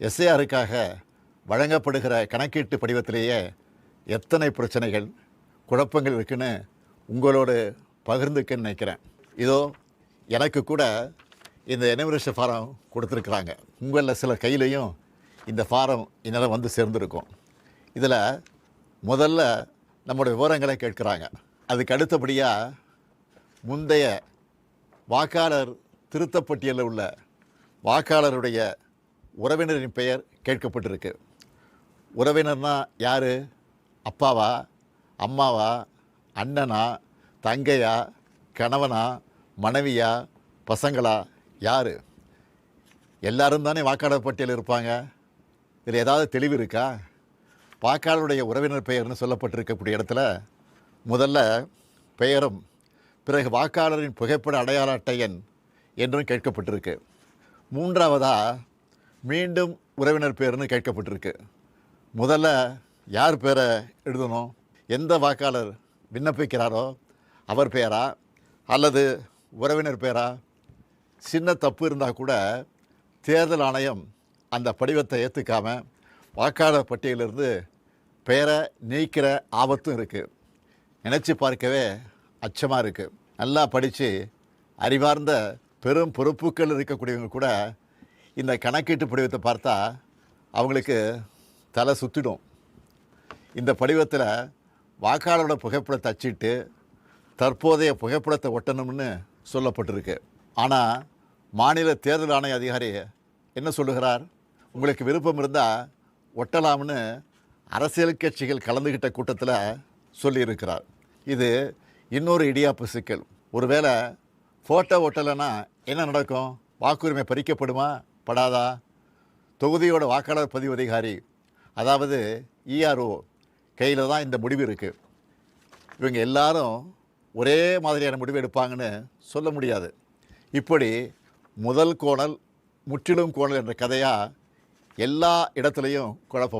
எஸ்ஏஆருக்காக வழங்கப்படுகிற கணக்கீட்டு படிவத்திலேயே எத்தனை பிரச்சனைகள் குழப்பங்கள் இருக்குன்னு உங்களோடு பகிர்ந்துக்க நினைக்கிறேன். இதோ எனக்கு கூட இந்த எனிவரேஷன் ஃபாரம் கொடுத்துருக்குறாங்க. உங்களில் சில கையிலையும் இந்த ஃபாரம் இந்நேரம் வந்து சேர்ந்துருக்கும். இதில் முதல்ல நம்முடைய விவரங்களை கேட்குறாங்க. அதுக்கு அடுத்தபடியாக முந்தைய வாக்காளர் திருத்தப்பட்டியலில் உள்ள வாக்காளருடைய உறவினரின் பெயர் கேட்கப்பட்டிருக்கு. உறவினர்னா யார்? அப்பாவா? அம்மாவா? அண்ணனா? தங்கையா? கணவனா? மனைவியா? பசங்களா? யார்? எல்லாரும் தானே வாக்காளர் பட்டியலில் இருப்பாங்க. இதில் ஏதாவது தெளிவு இருக்கா? வாக்காளருடைய உறவினர் பெயர்னு சொல்லப்பட்டிருக்கக்கூடிய இடத்துல முதல்ல பெயரும் பிறகு வாக்காளரின் புகைப்பட அடையாள அட்டை எண் என்றும் கேட்கப்பட்டிருக்கு. மூன்றாவதாக மீண்டும் உறவினர் பேர்னு கேட்கப்பட்டிருக்கு. முதல்ல யார் பேரை எழுதணும்? எந்த வாக்காளர் விண்ணப்பிக்கிறாரோ அவர் பேரா? அல்லது உறவினர் பேரா? சின்ன தப்பு இருந்தால் கூட தேர்தல் ஆணையம் அந்த படிவத்தை ஏற்றுக்காமல் வாக்காளர் பட்டியலிருந்து பெயரை நீக்கிற ஆபத்தும் இருக்குது நினச்சி பார்க்கவே அச்சமாக இருக்குது நல்லா படித்து அறிவார்ந்த பெரும் பொறுப்புகள் இருக்கக்கூடியவங்க கூட இந்த கணக்கீட்டு படிவத்தை பார்த்தா அவங்களுக்கு தலை சுற்றிடும் இந்த படிவத்தில் வாக்காளரோட புகைப்படத்தை அச்சிட்டு தற்போதைய புகைப்படத்தை ஒட்டணும்னு சொல்லப்பட்டிருக்கு. ஆனால் மாநில தேர்தல் ஆணைய அதிகாரி என்ன சொல்லுகிறார்? உங்களுக்கு விருப்பம் இருந்தால் ஒட்டலாம்னு அரசியல் கட்சிகள் கலந்துக்கிட்ட கூட்டத்தில் சொல்லியிருக்கிறார். இது இன்னொரு இடியாப்பு சிக்கல். ஒருவேளை ஃபோட்டோ ஒட்டலைன்னா என்ன நடக்கும்? வாக்குரிமை பறிக்கப்படுமா? படாதா? தொகுதியோட வாக்காளர் பதிவு அதிகாரி அதாவது இஆர்ஓ கையில் தான் இந்த முடிவு இருக்குது இவங்க எல்லாரும் ஒரே மாதிரியான முடிவு எடுப்பாங்கன்னு சொல்ல முடியாது. இப்படி முதல் கோணல் முற்றிலும் கோணல் என்ற கதையாக எல்லா இடத்துலையும் குழப்பம்.